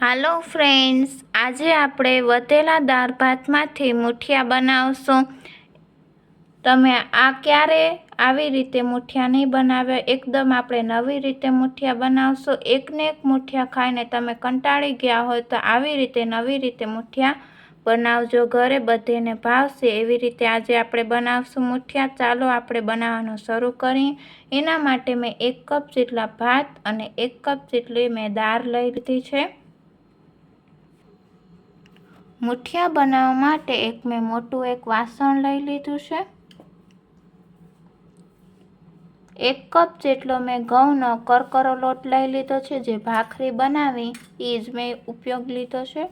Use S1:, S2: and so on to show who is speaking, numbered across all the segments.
S1: હાલો friends, આજે આપણે વધેલા દાળ ભાતમાંથી મુઠિયા બનાવશું. તમે આ ક્યારે આવી રીતે મુઠિયા નહીં બનાવ્યા? એકદમ આપણે નવી રીતે મુઠિયા બનાવશું. એકને એક મુઠિયા ખાઈને તમે કંટાળી ગયા હોય તો આવી રીતે નવી રીતે મુઠિયા બનાવજો. ઘરે બધેને ભાવશે એવી રીતે આજે આપણે બનાવશું મુઠિયા. ચાલો આપણે બનાવવાનું શરૂ કરીએ. એના માટે મેં એક કપ જેટલા ભાત અને એક કપ જેટલી મેં દાળ લઈ લીધી છે. મુઠિયા બનાવવા માટે એક મેં મોટું એક વાસણ લઈ લીધું છે. એક કપ જેટલો મેં ઘઉંનો કરકરો લોટ લઈ લીધો છે, જે ભાખરી બનાવી એ જ મેં ઉપયોગ લીધો છે.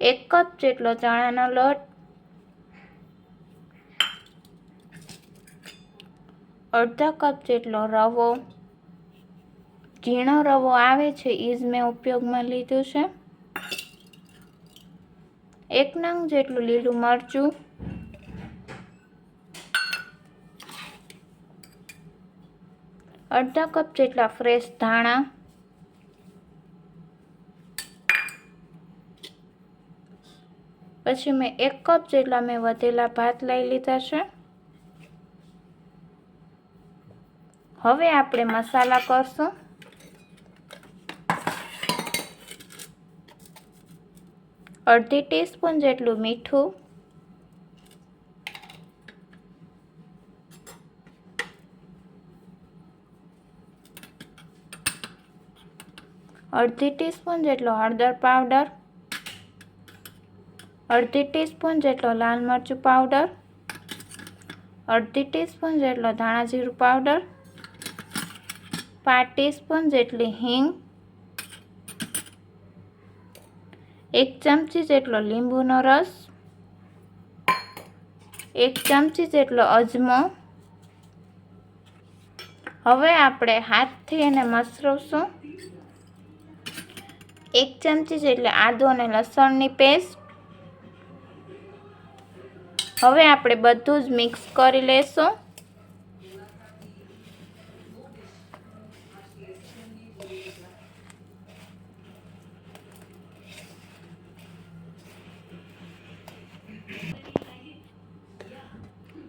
S1: એક કપ જેટલો ચણાનો લોટ અડધા કપ જેટલો રવો. ઝીણો રવો આવે છે, એ જ મેં ઉપયોગમાં લીધું છે. એક નંગ જેટલું લીલું મરચું. અડધા કપ જેટલા ફ્રેશ ધાણા. પછી મેં એક કપ જેટલા મેં વધેલા ભાત લઈ લીધા છે. હવે આપણે મસાલા કરશું. અડધી ટીસ્પૂન જેટલું મીઠું. અડધી ટીસ્પૂન જેટલો હળદર પાવડર. અડધી ટીસ્પૂન જેટલો લાલ મરચું પાવડર. અડધી ટીસ્પૂન જેટલો ધાણા જીરું પાવડર. પાંચ ટીસ્પૂન જેટલી હિંગ, એક ચમચી જેટલો લીંબુનો રસ, એક ચમચી જેટલો અજમો. હવે આપણે હાથથી એને મસરવશું એક ચમચી જેટલી આદુ અને લસણની પેસ્ટ. હવે આપણે બધું જ મિક્સ કરી લેશું.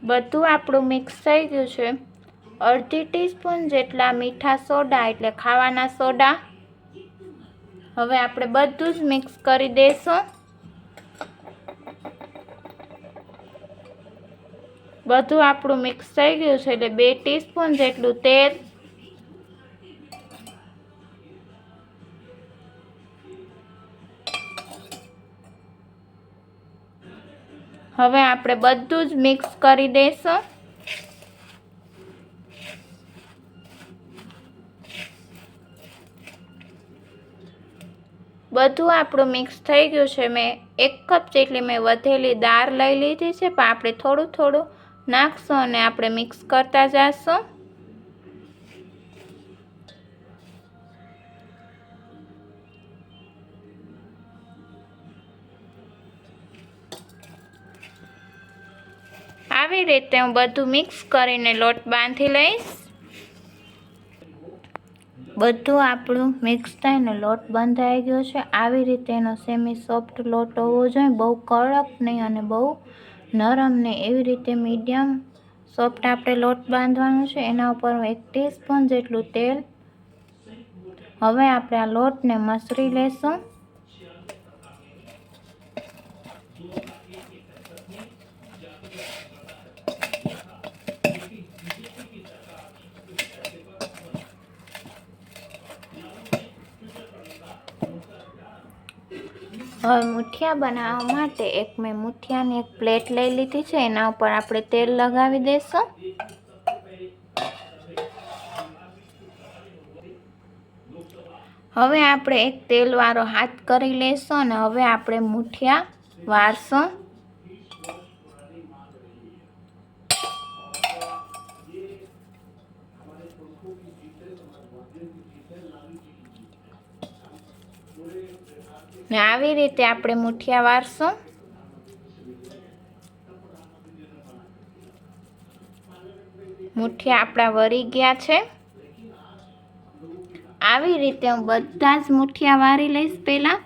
S1: બધું આપણું મિક્સ થઈ ગયું છે. અડધી ટીસ્પૂન જેટલા મીઠા સોડા એટલે ખાવાના સોડા. હવે આપણે બધું જ મિક્સ કરી દઈશું બધું આપણું મિક્સ થઈ ગયું છે એટલે બે ટીસ્પૂન જેટલું તેલ હવે આપણે બધું જ મિક્સ કરી દઈશું. બધું આપણું મિક્સ થઈ ગયું છે. મેં એક કપ જેટલી મેં વધેલી દાળ લઈ લીધી છે, પણ આપણે થોડું થોડું નાખશું અને આપણે મિક્સ કરતા જઈશું આવી રીતે હું બધું મિક્સ કરીને લોટ બાંધી લઈશ? બધું આપણું મિક્સ થઈને લોટ બંધાઈ ગયો છે. આવી રીતે એનો સેમી સોફ્ટ લોટ હોવો જોઈએ. બહુ કડક નહીં અને બહુ નરમ નહીં. એવી રીતે મીડિયમ સોફ્ટ આપણે લોટ બાંધવાનું છે. એના ઉપર એક ટીસ્પૂન જેટલું તેલ, હવે આપણે આ લોટને મસરી લેશું. હવે મુઠિયા બનાવવા માટે એક મેં મુઠિયાની એક પ્લેટ લઈ લીધી છે. એના ઉપર આપણે તેલ લગાવી દઈશું હવે આપણે એક તેલવાળો હાથ કરી લઈશું અને હવે આપણે મુઠિયા વાળશું ને આવી રીતે આપણે મુઠિયા વારશું. મુઠિયા આપણા વળી ગયા છે. આવી રીતે હું બધા જ મુઠિયા વારી લઈશ પહેલાં.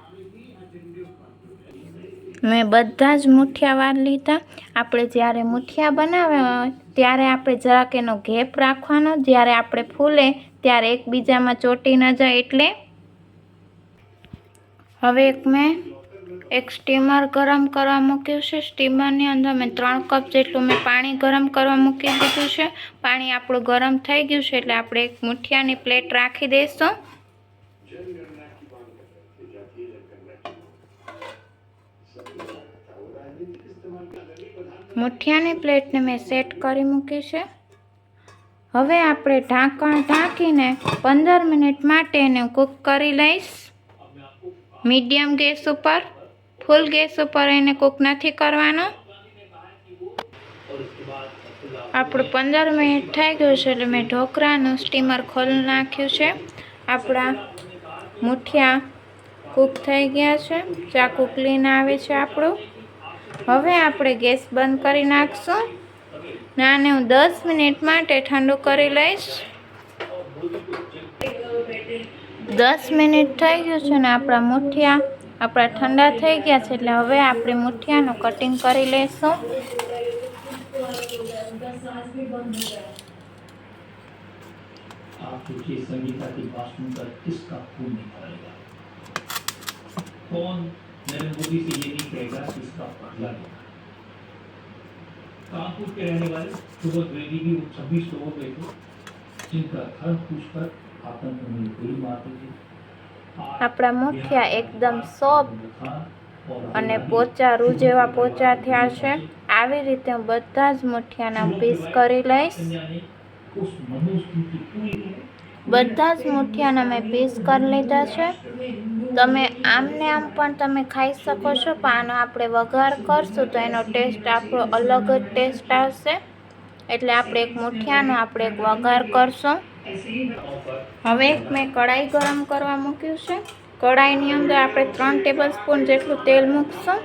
S1: મેં બધા જ મુઠિયા વાર લીધા. આપણે જ્યારે મુઠિયા બનાવ્યા હોય, ત્યારે આપણે જરાક એનો ગેપ રાખવાનો. જ્યારે આપણે ફૂલે, ત્યારે એકબીજામાં ચોટી ન જાય એટલે હવે એક મેં એક સ્ટીમર ગરમ કરવા મૂક્યું છે. સ્ટીમરની અંદર મેં ત્રણ કપ જેટલું મેં પાણી ગરમ કરવા મૂકી દીધું છે. પાણી આપણું ગરમ થઈ ગયું છે એટલે આપણે એક મુઠિયાની પ્લેટ રાખી દઈશું. મુઠિયાની પ્લેટને મેં સેટ કરી મૂકી છે. હવે આપણે ઢાંકણ ઢાંકીને પંદર મિનિટ માટે એને કૂક કરી લઈશ. મીડિયમ ગેસ ઉપર, ફૂલ ગેસ ઉપર એને કૂક નથી કરવાનો. આપણું પંદર મિનિટ થઈ ગયું છે એટલે મેં ઢોકળાનું સ્ટીમર ખોલી નાખ્યું છે. આપણા મુઠિયા કૂક થઈ ગયા છે. ચાકુ ક્લીન આવે છે આપણું. હવે આપણે ગેસ બંધ કરી નાખશું. ને હું દસ મિનિટ માટે ઠંડુ કરી લઈશ. દસ મિનિટ થઈ ગયું છે ને આપણા મુઠિયા આપણા ઠંડા થઈ ગયા છે એટલે હવે આપણે મુઠિયાનું કટિંગ કરી લઈશું
S2: आप सोचिए संगीता की बात सुनकर किसका खून नहीं भरेगा कौन नरेंद्र मोदी से ये नहीं कहेगा कि इसका बदला लेगा कानपुर के रहने वाले सुबह द्विवेदी भी वो छब्बीस लोग गए थे जिनका घर पूछकर
S1: આપણા મુઠિયા એકદમ સોફ્ટ અને પોચા રૂજેવા પોચા થયા છે. આવી રીતે હું બધા જ મુઠિયાના પીસ કરી લઈશ. બધા જ મુઠિયાના મેં પીસ કરી લીધા છે. તમે આમને આમ પણ તમે ખાઈ શકો છો, પણ આનો આપણે વઘાર કરશું તો એનો ટેસ્ટ આપણો અલગ જ ટેસ્ટ આવશે. એટલે આપણે એક મુઠિયાનો આપણે એક વઘાર કરશું. હવે મેં કઢાઈ ગરમ કરવા મૂક્યું છે. કઢાઈની અંદર આપણે ત્રણ ટેબલ સ્પૂન જેટલું તેલ મૂકશું.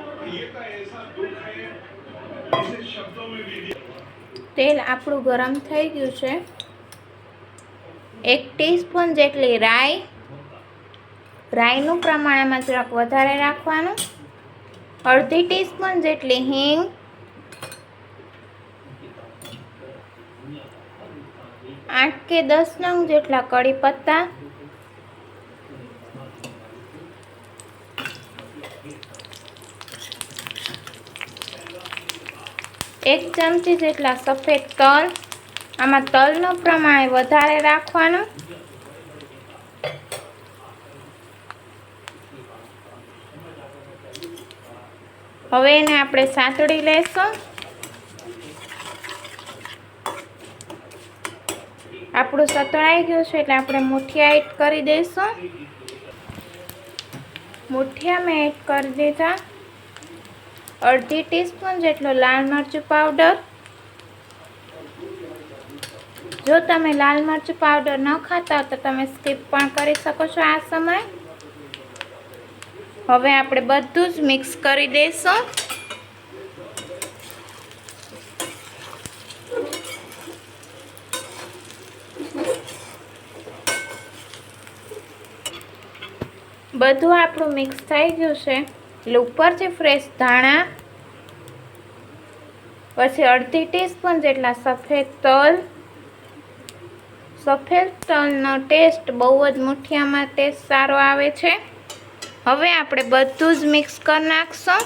S1: તેલ આપણું ગરમ થઈ ગયું છે. એક ટીસ્પૂન જેટલી રાઈ. રાઈનું પ્રમાણ એમાં જરાક વધારે રાખવાનું. અડધી ટીસ્પૂન જેટલી હિંગ. આઠ કે દસ નંગ જેટલા કડી પત્તા. એક ચમચી જેટલા સફેદ તલ. આમાં તલનું પ્રમાણ વધારે રાખવાનું. હવે એને આપણે સાતળી લેશું. આપણું સતળાઈ ગયું છે એટલે આપણે મુઠિયા એડ કરી દઈશું. મુઠિયા મેં એડ કરી દીધા. અડધી ટીસ્પૂન જેટલો લાલ મરચું પાવડર જો તમે લાલ મરચું પાવડર ન ખાતા તો તમે સ્કીપ પણ કરી શકો છો આ સમય. હવે આપણે બધું જ મિક્સ કરી દઈશું. બધું આપણું મિક્સ થઈ ગયું છે. એટલે ઉપરથી ફ્રેશ ધાણા, પછી અડધી ટીસ્પૂન જેટલા સફેદ તલ. સફેદ તલનો ટેસ્ટ બહુ જ મુઠિયામાં ટેસ્ટ સારો આવે છે. હવે આપણે બધું જ મિક્સ કરી નાખશું.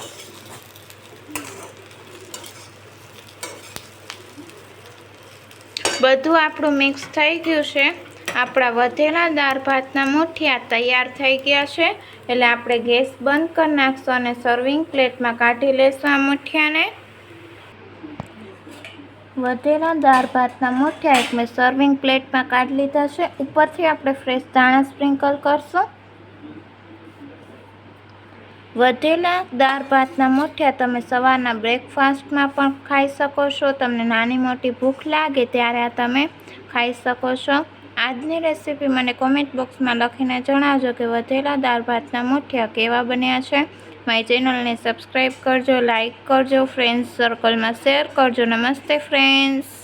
S1: બધું આપણું મિક્સ થઈ ગયું છે. આપણા વધેલા દાળ ભાતના મૂઠિયા તૈયાર થઈ ગયા છે. એટલે આપણે ગેસ બંધ કરી નાખશું અને સર્વિંગ પ્લેટમાં કાઢી લેશું આ મૂઠિયાને. વધેલા દાળ ભાતના મૂઠિયા એક મેં સર્વિંગ પ્લેટમાં કાઢી લીધા છે. ઉપરથી આપણે ફ્રેશ ધાણા સ્પ્રિંકલ કરશું. વધેલા દાળ ભાતના મૂઠિયા તમે સવારના બ્રેકફાસ્ટમાં પણ ખાઈ શકો છો. તમને નાની મોટી ભૂખ લાગે ત્યારે આ તમે ખાઈ શકો છો. આજની રેસીપી મને કોમેન્ટ બોક્સમાં લખીને જણાવજો કે વધેલા દાળ ભાતના મુઠિયા કેવા બન્યા છે. મારી ચેનલને સબસ્ક્રાઈબ કરજો લાઇક કરજો ફ્રેન્ડ્સ સર્કલમાં શેર કરજો. નમસ્તે ફ્રેન્ડ્સ